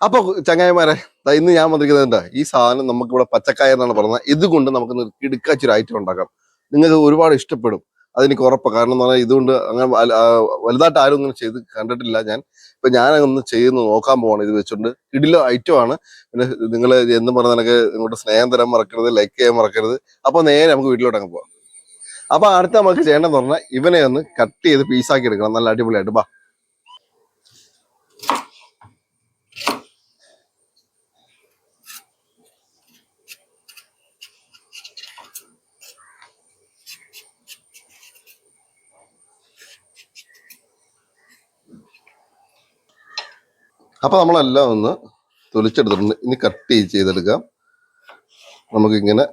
അപ്പൊ ചങ്ങായിമാരെ ഇന്ന് ഞാൻ വന്നിരിക്കുന്നത് എന്താ? ഈ സാധനം നമുക്ക് ഇവിടെ പച്ചക്കായ എന്നാണ് പറഞ്ഞത് ഇതുകൊണ്ട് നമുക്ക് ഇടുക്കാച്ചൊരു ഐറ്റം ഉണ്ടാക്കാം. നിങ്ങൾക്ക് ഒരുപാട് ഇഷ്ടപ്പെടും. അതെനിക്ക് ഉറപ്പാണ് കാരണം എന്ന് പറഞ്ഞാൽ ഇതുകൊണ്ട് അങ്ങനെ വലുതായിട്ട് ആരും ഇങ്ങനെ ചെയ്ത് കണ്ടിട്ടില്ല ഞാൻ. ഇപ്പൊ ഞാൻ ഒന്ന് ചെയ്യുന്നു നോക്കാൻ പോവാണ്. ഇത് വെച്ചുകൊണ്ട് ഇടിലോ ഐറ്റം ആണ്. പിന്നെ നിങ്ങൾ എന്ന് പറഞ്ഞ നിനക്ക് നിങ്ങളുടെ സ്നേഹം തരാൻ മറക്കരുത് ലൈക്ക് ചെയ്യാൻ മറക്കരുത്. അപ്പൊ നേരെ നമുക്ക് വീട്ടിലോട്ട് അങ്ങ് പോവാം. അപ്പൊ അടുത്ത നമുക്ക് ചെയ്യേണ്ടതെന്ന് പറഞ്ഞാൽ ഇവനെ ഒന്ന് കട്ട് ചെയ്ത് പീസാക്കി എടുക്കണം. നല്ല അടിപൊളിയായിട്ട്. ബാ. അപ്പൊ നമ്മളെല്ലാം ഒന്ന് തൊലിച്ചെടുത്തിട്ടുണ്ട്. ഇനി കട്ട് ചെയ്തെടുക്കാം നമുക്കിങ്ങനെ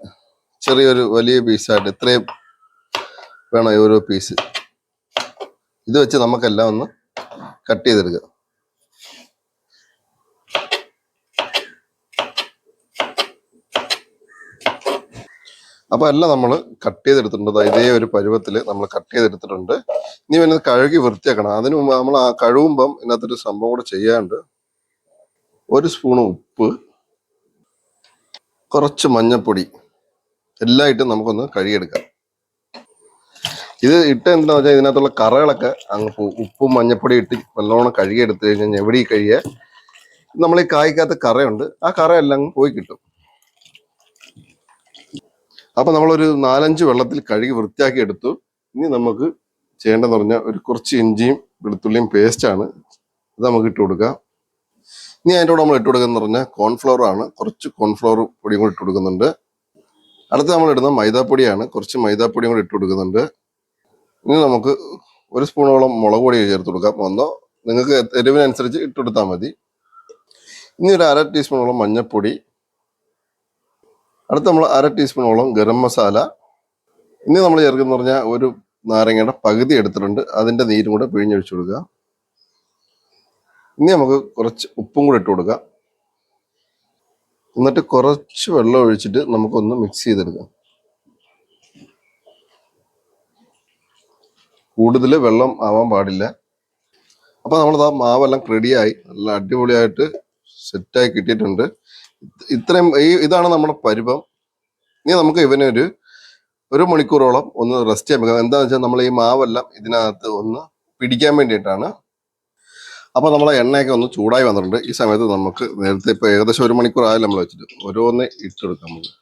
ചെറിയൊരു വലിയ പീസായിട്ട് ഇത്രയും വേണം ഓരോ പീസ് ഇത് വെച്ച് നമുക്കെല്ലാം ഒന്ന് കട്ട് ചെയ്തെടുക്കാം അപ്പൊ എല്ലാം നമ്മൾ കട്ട് ചെയ്തെടുത്തിട്ടുണ്ട്. ഇതേ ഒരു പരുവത്തിൽ നമ്മൾ കട്ട് ചെയ്തെടുത്തിട്ടുണ്ട്. ഇനി പിന്നെ കഴുകി വൃത്തിയാക്കണം. അതിന് മുമ്പ് നമ്മൾ ആ കഴുകുമ്പം ഇതിനകത്തൊരു സംഭവം കൂടെ ചെയ്യാണ്ട് ഒരു സ്പൂൺ ഉപ്പ് കുറച്ച് മഞ്ഞപ്പൊടി എല്ലാം ഇട്ട് നമുക്കൊന്ന് കഴുകിയെടുക്കാം. ഇത് ഇട്ട് എന്താണെന്ന് വെച്ചാൽ ഇതിനകത്തുള്ള കറകളൊക്കെ അങ്ങ് ഉപ്പും മഞ്ഞപ്പൊടി ഇട്ട് നല്ലോണം കഴുകിയെടുത്ത് കഴിഞ്ഞാൽ എവിടെ ഈ കഴുകിയ നമ്മൾ ഈ കായ്ക്കകത്ത് കറയുണ്ട്. ആ കറയെല്ലാം പോയി കിട്ടും. അപ്പൊ നമ്മളൊരു നാലഞ്ച് വെള്ളത്തിൽ കഴുകി വൃത്തിയാക്കി എടുത്തു. ഇനി നമുക്ക് ചെയ്യേണ്ടതെന്ന് പറഞ്ഞാൽ ഒരു കുറച്ച് ഇഞ്ചിയും വെളുത്തുള്ളിയും പേസ്റ്റാണ് അത് നമുക്ക് ഇട്ട് കൊടുക്കാം. ഇനി അതിന്റെ കൂടെ നമ്മൾ ഇട്ട് കൊടുക്കുന്നത് പറഞ്ഞാൽ കോൺഫ്ലോർ ആണ്. കുറച്ച് കോൺഫ്ലോർ പൊടിയും കൂടി ഇട്ട് കൊടുക്കുന്നുണ്ട്. അടുത്ത് നമ്മൾ ഇടുന്ന മൈദാപ്പൊടിയാണ്. കുറച്ച് മൈദാപ്പൊടിയും കൂടി ഇട്ട് കൊടുക്കുന്നുണ്ട്. ഇനി നമുക്ക് ഒരു സ്പൂണോളം മുളക് പൊടി ചേർത്ത് കൊടുക്കാം. ഒന്നോ നിങ്ങൾക്ക് എരിവിനനുസരിച്ച് ഇട്ട് കൊടുത്താൽ മതി. ഇനി ഒരു അര ടീസ്പൂണോളം മഞ്ഞൾപ്പൊടി. അടുത്ത് നമ്മൾ അര ടീസ്പൂണോളം ഗരം മസാല. ഇനി നമ്മൾ ചേർക്കുന്ന പറഞ്ഞാൽ ഒരു നാരങ്ങയുടെ പകുതി എടുത്തിട്ടുണ്ട്. അതിന്റെ നീരും കൂടെ പിഴിഞ്ഞൊഴിച്ചു കൊടുക്കുക. ഇനി നമുക്ക് കുറച്ച് ഉപ്പും കൂടെ ഇട്ട് കൊടുക്കാം. എന്നിട്ട് കുറച്ച് വെള്ളം ഒഴിച്ചിട്ട് നമുക്കൊന്ന് മിക്സ് ചെയ്തെടുക്കാം. കൂടുതൽ വെള്ളം ആവാൻ പാടില്ല. അപ്പോൾ നമ്മൾ ആ മാവെല്ലാം റെഡിയായി നല്ല അടിപൊളിയായിട്ട് സെറ്റായി കിട്ടിയിട്ടുണ്ട്. ഇത് ഇത്രയും ഈ ഇതാണ് നമ്മുടെ പരുവം ഇനി നമുക്ക് ഇവനൊരു ഒരു മണിക്കൂറോളം ഒന്ന് റെസ്റ്റ് ചെയ്യാൻ എന്താണെന്ന് വെച്ചാൽ നമ്മൾ ഈ മാവെല്ലാം ഇതിനകത്ത് ഒന്ന് പിടിക്കാൻ വേണ്ടിയിട്ടാണ് അപ്പൊ നമ്മളെ എണ്ണയൊക്കെ ഒന്ന് ചൂടായി വന്നിട്ടുണ്ട്. ഈ സമയത്ത് നമുക്ക് നേരത്തെ ഇപ്പൊ ഏകദേശം ഒരു മണിക്കൂർ ആയാലും നമ്മൾ വെച്ചിട്ട് ഓരോന്ന് ഇട്ടെടുക്കാം നമുക്ക്.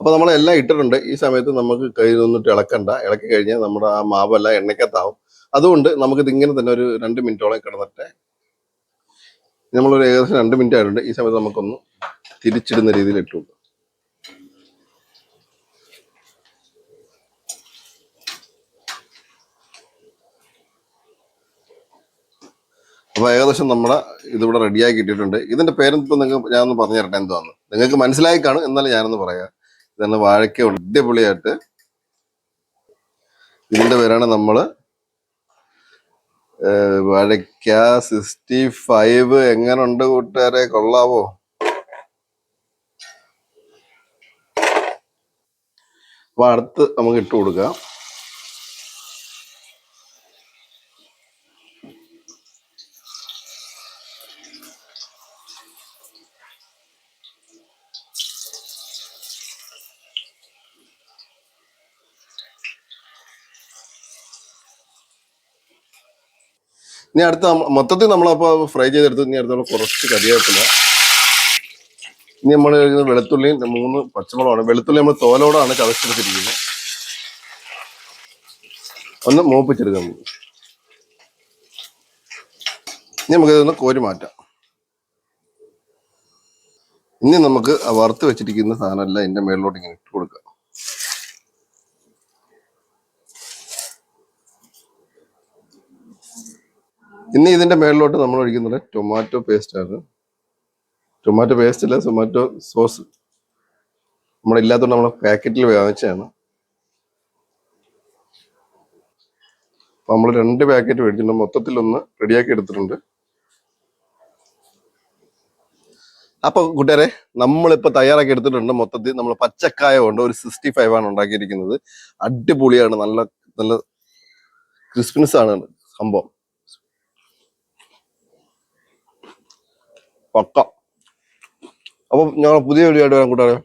അപ്പൊ നമ്മളെല്ലാം ഇട്ടിട്ടുണ്ട്. ഈ സമയത്ത് നമുക്ക് കൈ നിന്നിട്ട് ഇളക്കണ്ട. ഇളക്കി കഴിഞ്ഞാൽ നമ്മുടെ ആ മാവെല്ലാം എണ്ണയ്ക്കത്താവും അതുകൊണ്ട് നമുക്കിത് ഇങ്ങനെ തന്നെ ഒരു രണ്ട് മിനിറ്റോളം കിടന്നിട്ട്. നമ്മളൊരു ഏകദേശം രണ്ട് മിനിറ്റ് ആയിട്ടുണ്ട്. ഈ സമയത്ത് നമുക്കൊന്ന് തിരിച്ചിടുന്ന രീതിയിൽ ഇട്ടു അപ്പോൾ അപ്പൊ ഏകദേശം നമ്മുടെ ഇതിവിടെ റെഡിയാക്കി ഇട്ടിട്ടുണ്ട് ഇതിന്റെ പേരെന്തിപ്പോ നിങ്ങൾക്ക് ഞാനൊന്ന് പറഞ്ഞു തരട്ടെ എന്തുവാന്ന്? നിങ്ങൾക്ക് മനസ്സിലായി കാണും. എന്നാലും ഞാനൊന്ന് പറയാം. ഇതാണ് വാഴയ്ക്ക അടിപൊളിയായിട്ട് ഇതിന്റെ പേരാണ് നമ്മൾ വാഴയ്ക്ക സിക്സ്റ്റി ഫൈവ് എങ്ങനുണ്ട് കൂട്ടുകാരെ? കൊള്ളാവോ? അപ്പൊ അടുത്ത് നമുക്ക് ഇട്ട് കൊടുക്കാം. ഇനി അടുത്ത മൊത്തത്തിൽ നമ്മളപ്പോ ഫ്രൈ ചെയ്തെടുത്ത് ഇനി അടുത്ത കുറച്ച് കരിവേപ്പില ഇനി നമ്മൾ വെളുത്തുള്ളിയും മൂന്ന് പച്ചമുളകാണ്. വെളുത്തുള്ളി നമ്മൾ തോലോടാണ് ചതച്ചെടുത്തിരിക്കുന്നത്. ഒന്ന് മൂപ്പിച്ചെടുക്കാം. ഇനി നമുക്ക് ഇതൊന്ന് കോരി മാറ്റാം. ഇനി നമുക്ക് വറുത്ത് വെച്ചിരിക്കുന്ന സാധനമല്ല ഇതിന്റെ മേളിലോട്ട് ഇങ്ങനെ ഇട്ട് കൊടുക്കാം. ഇനി ഇതിന്റെ മേളിലോട്ട് നമ്മൾ ഒഴിക്കുന്നത് ടൊമാറ്റോ പേസ്റ്റ് ആണ്. ടൊമാറ്റോ പേസ്റ്റ് അല്ല ടൊമാറ്റോ സോസ് നമ്മളില്ലാത്തതുകൊണ്ട് നമ്മൾ പാക്കറ്റിൽ വാങ്ങിച്ചതാണ്. അപ്പം നമ്മൾ രണ്ട് പാക്കറ്റ് മേടിച്ചിട്ടുണ്ട്. മൊത്തത്തിൽ ഒന്ന് റെഡിയാക്കി എടുത്തിട്ടുണ്ട്. അപ്പൊ കൂട്ടുകാരെ നമ്മളിപ്പോ തയ്യാറാക്കി എടുത്തിട്ടുണ്ട്. മൊത്തത്തിൽ നമ്മൾ പച്ചക്കായ കൊണ്ട് ഒരു സിക്സ്റ്റി ഫൈവ് ആണ് ഉണ്ടാക്കിയിരിക്കുന്നത്. അടിപൊളിയാണ് നല്ല നല്ല ക്രിസ്പിനെസ് ആണ് സംഭവം. പക്ക. അപ്പം ഞങ്ങൾ പുതിയ വീഡിയോ ആയിട്ട് വരാൻ കൂട്ടാറേ